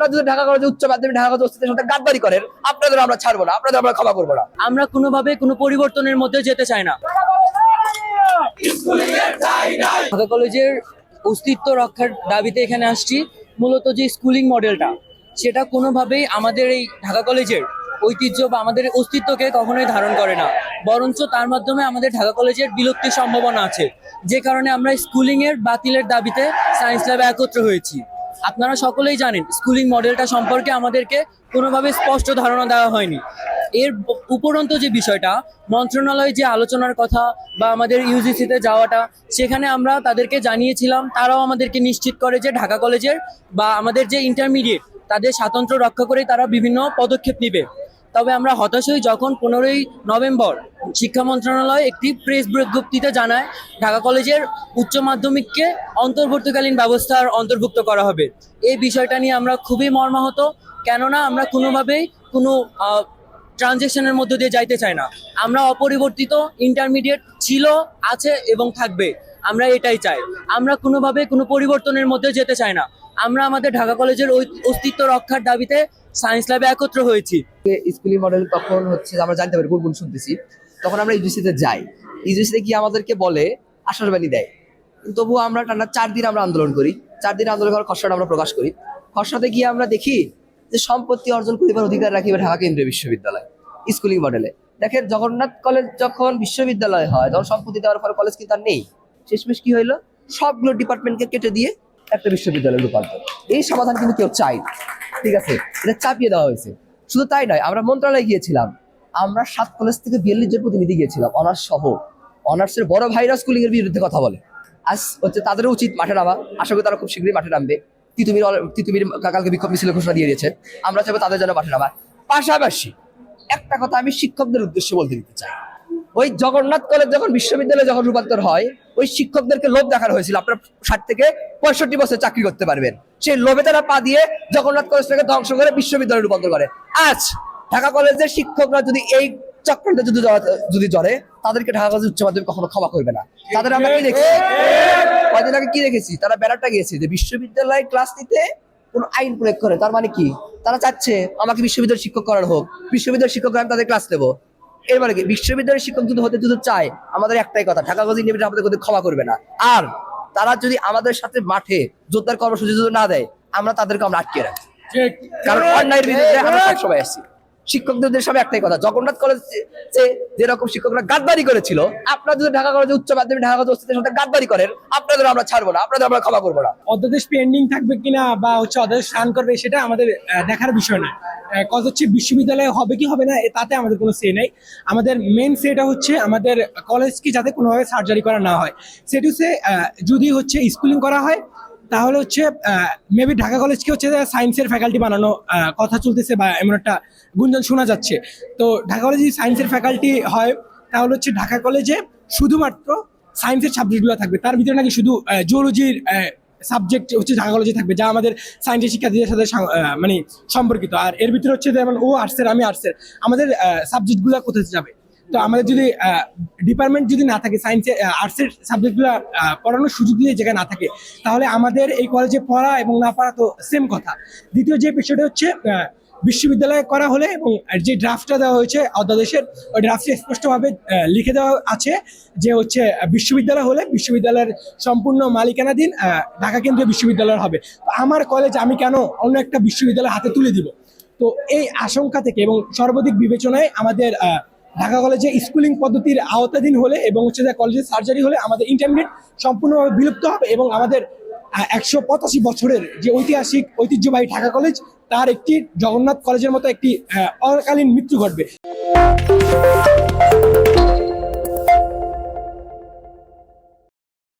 আপনারা যদি ঢাকা কলেজে উচ্চ মাধ্যমিক, ঢাকা কলেজে অস্তিত্বের সাথে গাদ্দারি করেন। আপনাদের আমরা ছাড়বো না, আপনাদের আমরা ক্ষমা করব না। আমরা কোনোভাবে কোনো পরিবর্তনের মধ্যে যেতে চাই না। ঢাকা কলেজের অস্তিত্ব রক্ষার দাবিতে এখানে আসছি। মূলত যে স্কুলিং মডেলটা, সেটা কোনোভাবেই আমাদের এই ঢাকা কলেজের ঐতিহ্য বা আমাদের অস্তিত্বকে কখনোই ধারণ করে না। বরঞ্চ তার মাধ্যমে আমাদের ঢাকা কলেজের বিলুপ্তির সম্ভাবনা আছে। যে কারণে আমরা স্কুলিংয়ের বাতিলের দাবিতে সায়েন্স ল্যাবে একত্র হয়েছি। আপনারা সকলেই জানেন স্কুলিং মডেলটা সম্পর্কে আমাদেরকে কোনোভাবে স্পষ্ট ধারণা দেওয়া হয়নি। এর উপরন্ত যে বিষয়টা, মন্ত্রণালয়ে যে আলোচনার কথা বা আমাদের ইউজিসিতে যাওয়াটা, সেখানে আমরা তাদেরকে জানিয়েছিলাম, তারাও আমাদেরকে নিশ্চিত করে যে ঢাকা কলেজের বা আমাদের যে ইন্টারমিডিয়েট তাদের স্বাতন্ত্র্য রক্ষা করে তারা বিভিন্ন পদক্ষেপ নেবে। তবে আমরা হতাশ হই যখন পনেরোই নভেম্বর শিক্ষা মন্ত্রণালয় একটি প্রেস বিজ্ঞপ্তিতে জানায়, ঢাকা কলেজের উচ্চ মাধ্যমিককে অন্তর্বর্তীকালীন ব্যবস্থার অন্তর্ভুক্ত করা হবে। এই বিষয়টা নিয়ে আমরা খুবই মর্মাহত, কেননা আমরা কোনোভাবেই কোনো ট্রানজেকশনের মধ্য দিয়ে যাইতে চাই না। আমরা অপরিবর্তিত ইন্টারমিডিয়েট ছিল, আছে এবং থাকবে। আমরা এটাই চাই। আমরা কোনোভাবে কোনো পরিবর্তনের মধ্যে যেতে চাই না। আমরা আমাদের ঢাকা কলেজের অস্তিত্ব রক্ষার দাবিতে সায়েন্স ল্যাবে একত্র হয়েছি। স্কুলিং মডেল তখন হচ্ছে আমরা জানতে পারি গুনগুন শুনতেছি। তখন আমরা ইউজিসিতে যাই। ইউজিসিতে গিয়ে আমাদেরকে বলে আশ্বাসবাণী দেয়। কিন্তু তবুও আমরা টানা চার দিন আমরা আন্দোলন করি। চার দিন আন্দোলন করার খসড়াটা আমরা প্রকাশ করি। খসড়াতে গিয়ে আমরা দেখি যে সম্পত্তি অর্জন করিবার অধিকার রাখিবে ঢাকা কেন্দ্রীয় বিশ্ববিদ্যালয় স্কুলিং মডেলে। দেখেন জগন্নাথ কলেজ যখন বিশ্ববিদ্যালয় হয়, তখন সম্পত্তি দেওয়ার পর কলেজ কিন্তু আর নেই। শেষমেশ কি হইল? সবগুলো ডিপার্টমেন্টকে কেটে দিয়ে একটা বিশ্ববিদ্যালয় রূপান্তর। এই সমাধান কিন্তু কেউ চাই। ঠিক আছে? এটা চাপিয়ে দেওয়া হয়েছে। শুধু তাই নয়, আমরা মন্ত্রণালয়ে গিয়েছিলাম। আমরা সাত কলেজ থেকে বিয়াল্লিশ জন প্রতিনিধি গিয়েছিলাম অনার্স সহ। অনার্সের বড় ভাইরা স্কুলিং এর বিরুদ্ধে কথা বলে। আজ হচ্ছে তাদের উচিত মাঠে নামা। আশা করি তারা খুব শীঘ্রই মাঠে নামবে। তিতুমির তিতুমির কালকে বিক্ষোভ মিছিলের ঘোষণা দিয়ে দিয়েছে। আমরা চাইব তাদের জন্য মাঠে নামা। পাশাপাশি একটা কথা আমি শিক্ষকদের উদ্দেশ্যে বলতে দিতে চাই। ওই জগন্নাথ কলেজ যখন বিশ্ববিদ্যালয়ে যখন রূপান্তর হয়, ওই শিক্ষকদেরকে লোভ দেখানো হয়েছিল। আপনার ষাট থেকে পঁয়ষট্টি বছর চাকরি করতে পারবেন। সেই লোভে তারা পা দিয়ে জগন্নাথ কলেজটাকে ধ্বংস করে বিশ্ববিদ্যালয়ে রূপান্তর করে। আজ ঢাকা কলেজের শিক্ষকরা যদি এই চক্রান্তে যদি যদি জড়ে, তাদেরকে ঢাকা কলেজ উচ্চ মাধ্যমিক কখনো ক্ষমা করবে না। তাদের আমরা কি দেখছি? কয়দিন আগে কি দেখেছি? তারা ব্যানারটা গিয়েছে যে বিশ্ববিদ্যালয়ে ক্লাস নিতে কোন আইন প্রয়োগ করে। তার মানে কি? তারা চাচ্ছে আমাকে বিশ্ববিদ্যালয়ের শিক্ষক করার হোক। বিশ্ববিদ্যালয়ের শিক্ষক আমি তাদের ক্লাস নেব। এর মানে কি বিশ্ববিদ্যালয়ের শিক্ষক যদি হতে যদি চায় আমাদের একটাই কথা ঢাকা কলেজ ইউনিভার্সিটি আমাদের কোথাও ক্ষমা করবে না। আর তারা যদি আমাদের সাথে মাঠে যোদ্ধার কর্মসূচি যদি না দেয় আমরা তাদেরকে আমরা আটকে রাখি কারণ অন্যায়ের বিরুদ্ধে আমরা সবাই আসছি শিক্ষকদের সব একটাই কথা। জগন্নাথ কলেজ যেরকম শিক্ষকরা গাদ্দারি করেছিল, আপনারা যদি ঢাকা কলেজে উচ্চ মাধ্যমিক, ঢাকা কলেজ অস্তিত্বের সাথে গাদ্দারি করেন, আপনাদের আমরা ছাড়বো না, আপনাদের আমরা ক্ষমা করব না। অধ্যাদেশ পেন্ডিং থাকবে কিনা বা হচ্ছে অধ্যাদেশ রান করবে সেটা আমাদের দেখার বিষয় না। কজ হচ্ছে বিশ্ববিদ্যালয়ে হবে কি হবে না তাতে আমাদের কোনো সে নেই। আমাদের মেন সেটা হচ্ছে আমাদের কলেজকে যাতে কোনোভাবে সার্জারি করা না হয়। সেটা হচ্ছে যদি হচ্ছে স্কুলিং করা হয় তাহলে হচ্ছে মেবি ঢাকা কলেজকে হচ্ছে সায়েন্সের ফ্যাকাল্টি বানানো কথা চলতেছে বা এমন একটা গুঞ্জন শোনা যাচ্ছে। তো ঢাকা কলেজে যদি সায়েন্সের ফ্যাকাল্টি হয়, তাহলে হচ্ছে ঢাকা কলেজে শুধুমাত্র সায়েন্সের সাবজেক্টগুলো থাকবে। তার ভিতরে নাকি শুধু জুওলজির সাবজেক্ট হচ্ছে ঢাকা কলেজে থাকবে, যা আমাদের সায়েন্সের শিক্ষার্থীদের সাথে মানে সম্পর্কিত। আর এর ভিতরে হচ্ছে যেমন ও আর্টসের আমি আর্টসের আমাদের সাবজেক্টগুলো কোথায় যাবে? তো আমাদের যদি ডিপার্টমেন্ট যদি না থাকে সায়েন্সের আর্টসের সাবজেক্টগুলো পড়ানোর সুযোগ দিয়ে জায়গায় না থাকে, তাহলে আমাদের এই কলেজে পড়া এবং না পড়া তো সেম কথা। দ্বিতীয় যে বিষয়টা হচ্ছে বিশ্ববিদ্যালয়ে করা হলে এবং যে ড্রাফটটা দেওয়া হয়েছে অধ্যাদেশের, ওই ড্রাফটে স্পষ্টভাবে লিখে দেওয়া আছে যে হচ্ছে বিশ্ববিদ্যালয় হলে বিশ্ববিদ্যালয়ের সম্পূর্ণ মালিকানাধীন ঢাকা কেন্দ্রীয় বিশ্ববিদ্যালয় হবে। আমার কলেজ আমি কেন অন্য একটা বিশ্ববিদ্যালয় হাতে তুলে দিব? তো এই আশঙ্কা থেকে এবং সর্বাধিক বিবেচনায় আমাদের ঢাকা কলেজে স্কুলিং পদ্ধতির আওতাধীন হলে এবং হচ্ছে যে কলেজের সার্জারি হলে আমাদের ইন্টারমিডিয়েট সম্পূর্ণভাবে বিলুপ্ত হবে এবং আমাদের একশো পঁচাশি বছরের যে ঐতিহাসিক ঐতিহ্যবাহী ঢাকা কলেজ, তার একটি জগন্নাথ কলেজের মতো একটি অকালীন মৃত্যু ঘটবে।